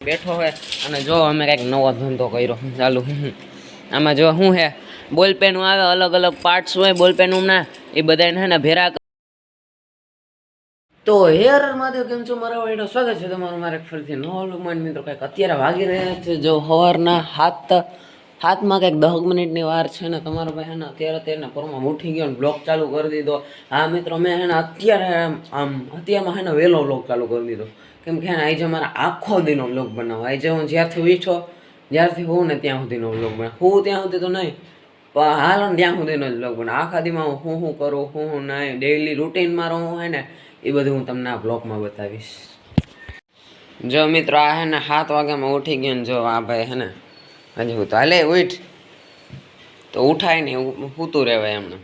બેઠો હે અને જો અમે કંઈક નવો ધંધો કર્યો ચાલુ. આમાં જો શું હે બોલપેન આવે, અલગ અલગ પાર્ટ્સ હોય બોલપેન ના, એ બધાને હે ને ભેરા તો હેર માધવ કેમ છો? મારા વાઈડો સ્વાગત છે તમારું મારે ફરીથી નવો લુમાન મિત્રો કંઈક અત્યારે વાગી રહ્યા છે, જો સવારના હાથ હાથમાં કંઈક દસ મિનિટની વાર છે ને, તમારો ભાઈ હે ને અત્યારે તેને પરમાં ઉઠી ગયો ને બ્લોગ ચાલુ કરી દીધો. હા મિત્રો, મેં હે ને અત્યારે આમ અત્યારમાં હે ને વહેલો બ્લોક ચાલુ કરી દીધો. કેમ કે આજે મારા આખો દીનો વ્લોગ બનાવો. આજે હું જ્યારથી વીઠો જ્યારથી હોઉં ને ત્યાં સુધીનો વ્લોગ બનાવ. હું ત્યાં સુધી તો નહીં, પણ હાલ ત્યાં સુધીનો જ વ્લોગ બનાવ. આખા દીમાં હું શું શું કરું શું શું નહીં ડેઈલી રૂટીનમાં રહું હોય ને, એ બધું હું તમને આ બ્લોગમાં બતાવીશ. જો મિત્રો, આ હે ને સાત વાગ્યામાં ઉઠી ગયો ને જો આ ભાઈ હે ને, હજી હું તો હાલે ઉઠ. તો ઉઠાય નહીં સૂતું રહેવાય એમને.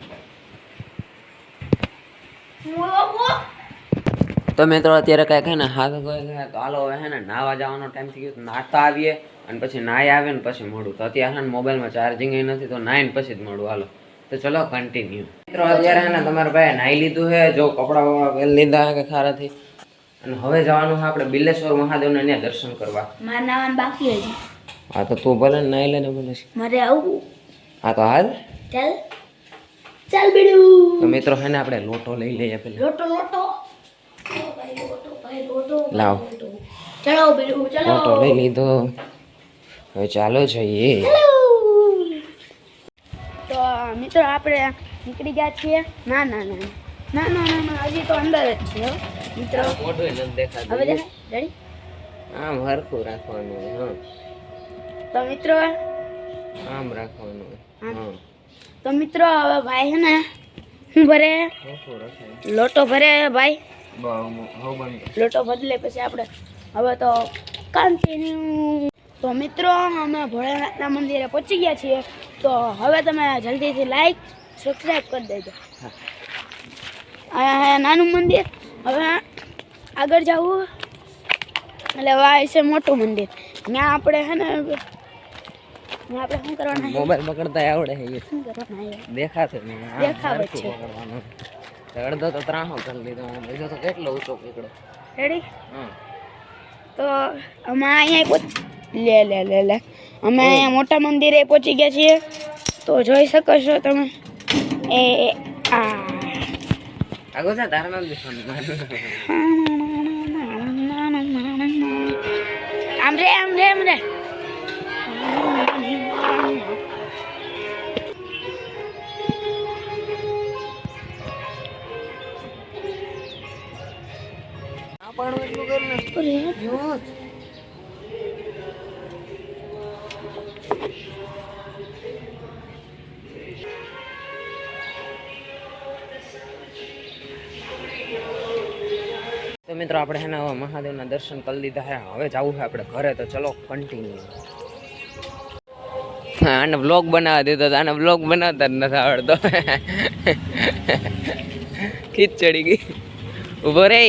તો મિત્રો અત્યારે કાંઈક હે ને હાથ ગયા તો હાલો હવે હે ને નાવા જવાનો ટાઈમ થઈ ગયો નાતા આવીએ અને પછી નાઈ આવે ને પછી મળું. તો અત્યારે ને મોબાઈલમાં ચાર્જિંગ નથી તો નાઈને પછી જ મળું. હાલો. તો ચલો કન્ટિન્યુ મિત્રો અત્યારે હે ને તમારા ભાઈ નાઈ લીધું છે જો કપડાં બપડા પહેરી લીધા કે ખારાથી. અને હવે જવાનું છે આપણે બિલેશ્વર મહાદેવને ત્યાં દર્શન કરવા. મારે નાવાનું બાકી હજી. હા તો તું ભલે નાહી નાઈ લે ને ભલે. મારે આવું. હા તો હાલ. ચાલ. ચાલ બીડું. તો મિત્રો હે ને આપણે લોટો લઈ લઈએ પેલા લોટો લોટો. લાવ. ચલાવો બીડું ચલાવો. લોટો લઈ લીધો. હવે ચાલો જઈએ. તો મિત્રો આપણે નીકળી ગયા છીએ. ના ના ના ના. ના ના ના હજી તો અંદર જ છે હો. મિત્રો હવે દેખાય? રેડી? આમ હરખું રાખવાનું હા. તો મિત્રો આમ રાખવાનું હા. તો મિત્રો હવે ભાઈ હે ને હું ભરે લોટો ભરે ભાઈ. લોટો બદલે પછી આપણે હવે તો કન્ટિન્યુ તો મિત્રો અમે ભોળાનાથના મંદિરે પહોંચી ગયા છીએ. તો હવે તમે જલ્દીથી લાઈક સબસ્ક્રાઈબ કરી દેજો. નાનું મંદિર. હવે આગળ જવું. એટલે વાય છે મોટું મંદિર. ત્યાં આપણે છે ને આપણે શું કરવાના? મોબાઈલ પકડતા આવડે શું કરવાના દેખાશે દેખાવે છે. અડધો તો ત્રાહો કરી લીધો બીજો તો કેટલો ઊંચો પકડો રેડી તો અમે અહીંયા લે લે લે લે. અમે અહીંયા મોટા મંદિરે પહોંચી ગયા છીએ. તો જોઈ શકો છો તમે. એ આ. તારે આમ રે આમ રે આમ રે. તો મિત્રો, આપણે છે હવે મહાદેવના દર્શન કરી લીધા હે. હવે જવું છે આપણે ઘરે, તો ચલો કન્ટિન્યુ આને બ્લોગ બનાવવા દીધો આને બ્લોગ બનાવતા જ નથી આવડતો. ખીચ ચડી ગઈ. ઊભો રે.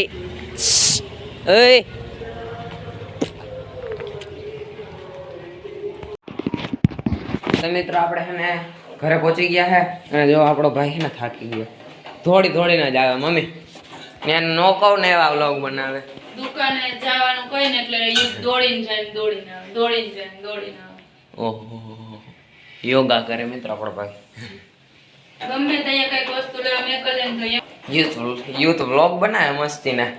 મિત્રો, આપણે છે ને ઘરે પહોંચી ગયા છે અને જો આપણો ભાઈ ને થાકી ગયો. થોડી થોડીને જ આવે મમ્મી. ત્યાં નો કહું ને એવા વ્લોગ બનાવે. દુકાને જવાનું કઈ ને એટલે દોડીને જાય ને દોડીને આવે દોડીને જાય દોડીને આવે. ઓહો. યોગા કરે મિત્ર આપણો ભાઈ. ગમે ત્યાં કંઈક વસ્તુ લેવા મેં કરે ને તો યુથ યુથ વ્લોગ બનાવે મસ્તીના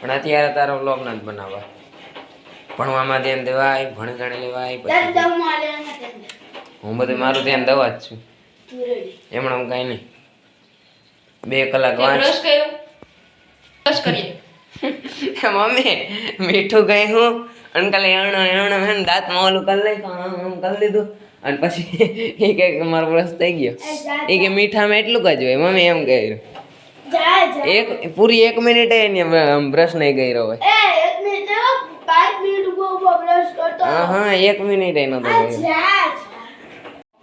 પણ અત્યારે તારો વ્લોગ નથી બનાવવા. ભણવામાં ધ્યાન દેવાય ભણગણ લેવાય પછી હું બધું મારું ધ્યાન દવા જ છું. એમણે હું કાંઈ નહીં. બે કલાક તે વાંચ બ્રશ કરીએ મમ્મી મીઠું કઈ હું. અંકલ એણો એણો ને દાંતમાં ઓલું કરી લઈ આમ આમ કરી લીધું અને પછી એ કે મારો બ્રશ થઈ ગયો. એ કે મીઠામાં એટલું જ હોય. મમ્મી એમ જા એક પૂરી એક મિનિટ એની બ્રશ નહીં કર્યો હોય. એ એક મિનિટ હો, પાંચ મિનિટ ઊભો ઊભો બ્રશ કરતો હા હા એક મિનિટ એનો જા.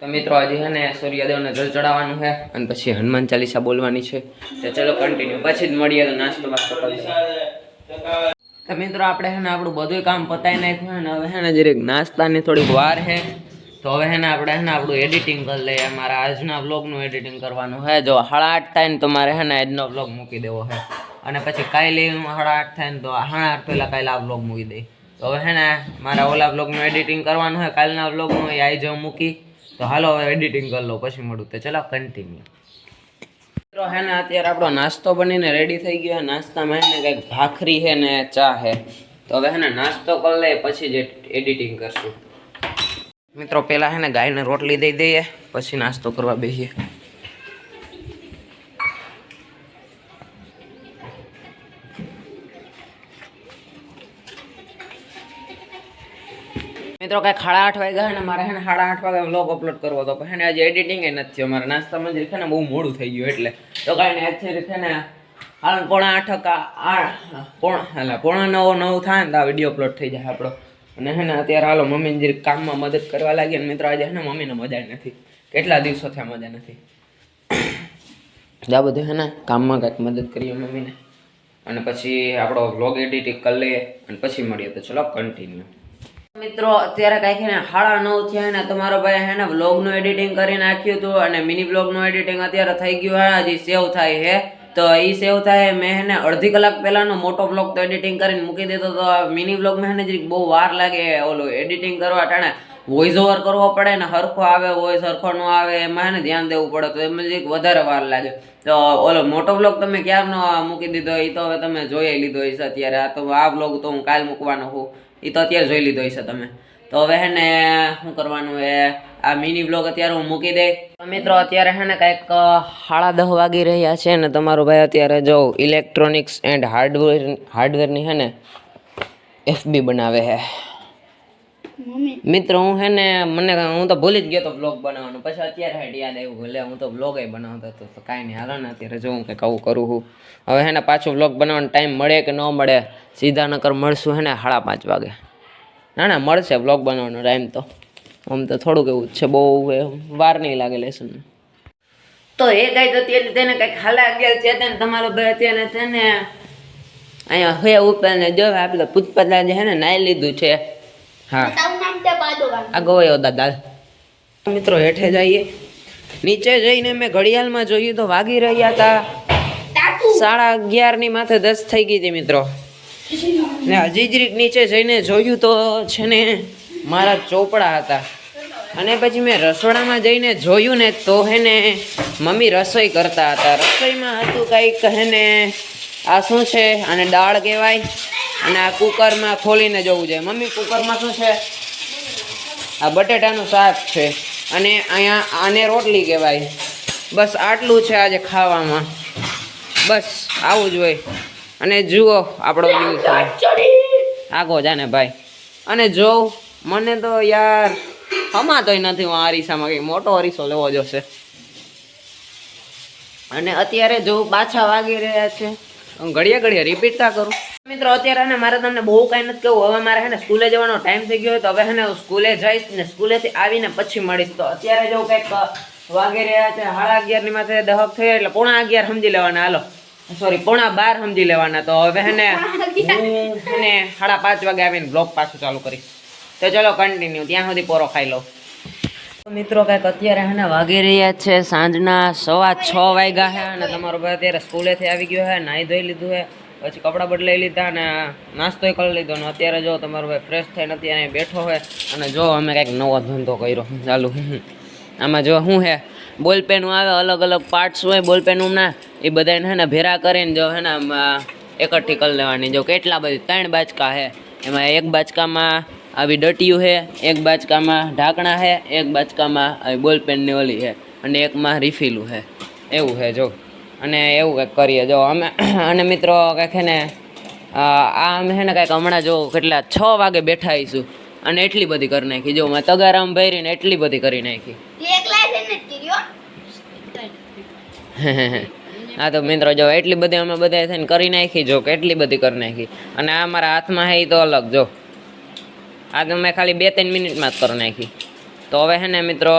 તો મિત્રો આજે છે ને સૂર્યદેવને જળ ચડાવવાનું છે અને પછી હનુમાન ચાલીસા બોલવાની છે. તો ચલો કન્ટિન્યુ પછી જ મળીએ તો નાસ્તો બાસ્તો કરી તો મિત્રો આપણે છે ને આપણું બધું કામ પતાવી નાખ્યું અને હવે છે ને જરીક નાસ્તાની થોડીક વાર છે તો હવે છે ને આપણે છે ને આપણું એડિટિંગ કરી લઈએ. મારા આજના બ્લોગનું એડિટિંગ કરવાનું છે જો સાડા આઠ થાય ને તો મારે છે ને આજનો બ્લોગ મૂકી દેવો છે અને પછી કાલે સાડા આઠ થાય ને તો સાડા આઠ પહેલાં કાલે આ બ્લોગ મૂકી દઈ. તો હવે છે ને મારા ઓલા બ્લોગનું એડિટિંગ કરવાનું છે કાલના બ્લોગનું એ આવી જાઉં મૂકી. તો હાલો હવે એડિટિંગ કરી લો, પછી મળું તો ચલો કન્ટિન્યુ મિત્રો, હે ને, અત્યારે આપણો નાસ્તો બનીને રેડી થઈ ગયો. નાસ્તામાં હે ને કંઈક ભાખરી છે ને ચા છે તો હવે હે નાસ્તો કરી લઈએ, પછી જ એડિટિંગ કરશું. મિત્રો પહેલાં હે ને ગાયને રોટલી દઈ દઈએ, પછી નાસ્તો કરવા બેસીએ. મિત્રો, કાંઈ ખાડા આઠ વાગ્યા ને મારે હેને સાડા આઠ વાગે વ્લોગ અપલોડ કરવો હતો. પણ હે આજે એડિટિંગ એ નથી થયો. મારા નાસ્તામાં જ છે ને બહુ મોડું થઈ ગયું એટલે. તો કાંઈ ને આજથી છે ને હાલ પોણા આઠ કા આ પોણા એટલે પોણા નવ નવ થાય ને તો આ વીડિયો અપલોડ થઈ જાય આપણો. અને હે ને અત્યારે હાલો મમ્મીને જે કામમાં મદદ કરવા લાગી ને મિત્રો, આજે હે ને મમ્મીને મજા નથી. કેટલા દિવસો થયા મજા નથી. આ બધું હે ને કામમાં કાંઈક મદદ કરીએ મમ્મીને. અને પછી આપણો વ્લોગ એડિટિંગ કરી લઈએ અને પછી મળીએ. તો ચલો કન્ટિન્યુ મિત્રો, અત્યારે કાંઈક એને હાળા નવ થયા ને, તમારો ભાઈ હે ને વ્લોગનું એડિટિંગ કરી નાખ્યું હતું અને મિની વ્લોગનું એડિટિંગ અત્યારે થઈ ગયું હે હજી સેવ થાય છે. તો એ સેવ થાય, મેં એને અડધી કલાક પહેલાનો મોટો વ્લોગ તો એડિટિંગ કરીને મૂકી દીધો, તો મિની વ્લોગમાં હે ને, જરીક બહુ વાર લાગે ઓલું એડિટિંગ કરવા ટાણે. વોઇસ ઓવર કરવો પડે ને સરખો આવે વોઇસ સરખો નો આવે, એમાં એને ધ્યાન દેવું પડે, તો એમાં જરીક વધારે વાર લાગે. તો ઓલો મોટો વ્લોગ તમે ક્યારનો મૂકી દીધો એ તો હવે તમે જોઈ લીધો હશે અત્યારે. આ તો, આ વ્લોગ તો હું કાલ મૂકવાનો છું. એ તો અત્યારે જોઈ લીધો હશે તમે. તો હવે હે ને, શું કરવાનું એ, આ મિની બ્લોગ અત્યારે હું મૂકી દઈ મિત્રો, અત્યારે હે ને કાંઈક સાડા દસ વાગી રહ્યા છે ને તમારો ભાઈ અત્યારે જો ઇલેક્ટ્રોનિક્સ એન્ડ હાર્ડવેર હાર્ડવેરની હે ને એફબી બનાવે છે મિત્રો હું હે ને મને હું તો ભૂલી જ ગયો તો બ્લોગ બનાવવાનું. પછી અત્યારે હેડ યાદ આવ્યું ભલે હું તો બ્લોગ બનાવતો હતો તો કાંઈ નહીં. હાલો ને અત્યારે જો હું કંઈક આવું કરું છું. હવે હે ને પાછું બ્લોગ બનાવવાનો ટાઈમ મળે કે ન મળે સીધા નકર મળશું હે ને સાડા પાંચ વાગે. ના ના મળશે બ્લોગ બનાવવાનો ટાઈમ તો. આમ તો થોડુંક એવું છે બહુ વાર નહીં લાગે લેસન તો એ કઈ તો તે તેને કંઈક હાલા ગયા છે તેને તમારો ભાઈ અત્યારે તેને અહીંયા હે ઉપર ને જો આપણે પુષ્પલા જે હે ને નાઈ લીધું છે. હા. તારું નામ આ ગયો દાદા. મિત્રો હેઠે જઈએ. નીચે જઈને મેં ઘડિયાળમાં જોયું તો વાગી રહ્યા હતા સાડા અગિયારની માથે દસ થઈ ગઈ હતી મિત્રો. ને હજી જરીક નીચે જઈને જોયું તો છે ને મારા ચોપડા હતા. અને પછી મેં રસોડામાં જઈને જોયું ને તો હે ને મમ્મી રસોઈ કરતા હતા. રસોઈમાં હતું કંઈક હે ને આ શું છે? આને દાળ કહેવાય. અને આ કુકરમાં ખોલીને જોવું જોઈએ મમ્મી કુકરમાં શું છે? આ બટેટાનું શાક છે. અને અહીંયા આને રોટલી કહેવાય. બસ આટલું છે આજે ખાવામાં. બસ આવું જ હોય. અને જુઓ આપણો યુઝ થાય. આગો જાને ભાઈ. અને જો મને તો યાર હમાતોય નથી હું આ અરીસામાં કંઈક મોટો અરીસો લેવો જોશે. અને અત્યારે જો પાછા વાગી રહ્યા છે હું ઘડીએ ઘડીએ રિપીટ કા કરું. મિત્રો અત્યારે ને મારે તમને બહુ કાંઈ નથી કહું હવે મારે હે ને સ્કૂલે જવાનો ટાઈમ થઈ ગયો હોય તો હવે હે ને હું સ્કૂલે જઈશ ને સ્કૂલેથી આવીને પછી મળીશ. તો અત્યારે જો કંઈક વાગી રહ્યા છે સાડા અગિયારની માથે દહક થયો એટલે પોણા અગિયાર સમજી લેવાના. હાલો. સોરી પોણા બાર સમજી લેવાના. તો હવે હે ને હું હે ને સાડા પાંચ વાગે આવીને બ્લોગ પાછું ચાલુ કરીશ. તો ચલો કન્ટિન્યુ ત્યાં સુધી પોરો ખાઈ લઉં મિત્રો કંઈક અત્યારે હે ને વાગી રહ્યા છે, સાંજના સવા છ વાગ્યા છે અને તમારો ભાઈ અત્યારે સ્કૂલેથી આવી ગયો છે નાહી ધોઈ લીધું છે પછી કપડાં બદલાઈ લીધા અને નાસ્તોય કરી લીધો અને અત્યારે જો તમારો ભાઈ ફ્રેશ થઈને અત્યારે બેઠો હોય અને જો અમે કંઈક નવો ધંધો કર્યો, ચાલુ. આમાં જો શું છે બોલપેનું આવે અલગ અલગ પાર્ટ્સ હોય, બોલપેનના, એ બધાને હે ને ભેરા કરીને જો હે ને એકઠી કરી લેવાની. જો કેટલા બધી, ત્રણ બાચકા છે એમાં એક બાચકામાં આવી ડટીયું છે એક બાચકામાં ઢાંકણા છે એક બાચકામાં આવી બોલપેનની ઓલી છે અને એકમાં રિફિલું છે. એવું છે જો. અને એવું કંઈક કરીએ જો. અમે અને મિત્રો કંઈક છે ને આ અમે છે ને કંઈક હમણાં જો કેટલા છ વાગે બેઠા આવીશું અને એટલી બધી કરી નાખી જો. મેં તગારામ ભરીને એટલી બધી કરી નાખી. હા તો મિત્રો જો એટલી બધી અમે બધા થઈને કરી નાખી જો. કેટલી બધી કરી નાખી. અને આ મારા હાથમાં છે એ તો અલગ જો. આ તો મેં ખાલી બે ત્રણ મિનિટમાં જ કરી નાખી. તો હવે હે ને મિત્રો,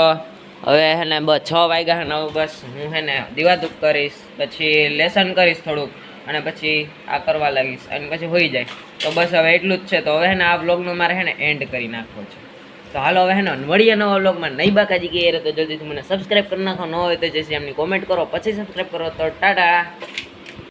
હવે હે ને છ વાગ્યા હે ને બસ હું હે ને દીવાધૂપ કરીશ, પછી લેસન કરીશ થોડુંક, અને પછી આ કરવા લાગીશ, અને પછી હોઈ જાય. તો બસ હવે એટલું જ છે. તો હવે ને આ વ્લોગનો મારે હે ને એન્ડ કરી નાખવો છે. તો હાલો હવે ને વળીએ નવા વ્લોગમાં નહીં બાકાજી કે તો જલ્દીથી મને સબસ્ક્રાઈબ કરી નાખો. ન હોય તો જશે એમની કોમેન્ટ કરો. પછી સબસ્ક્રાઈબ કરો. તો ટાટા!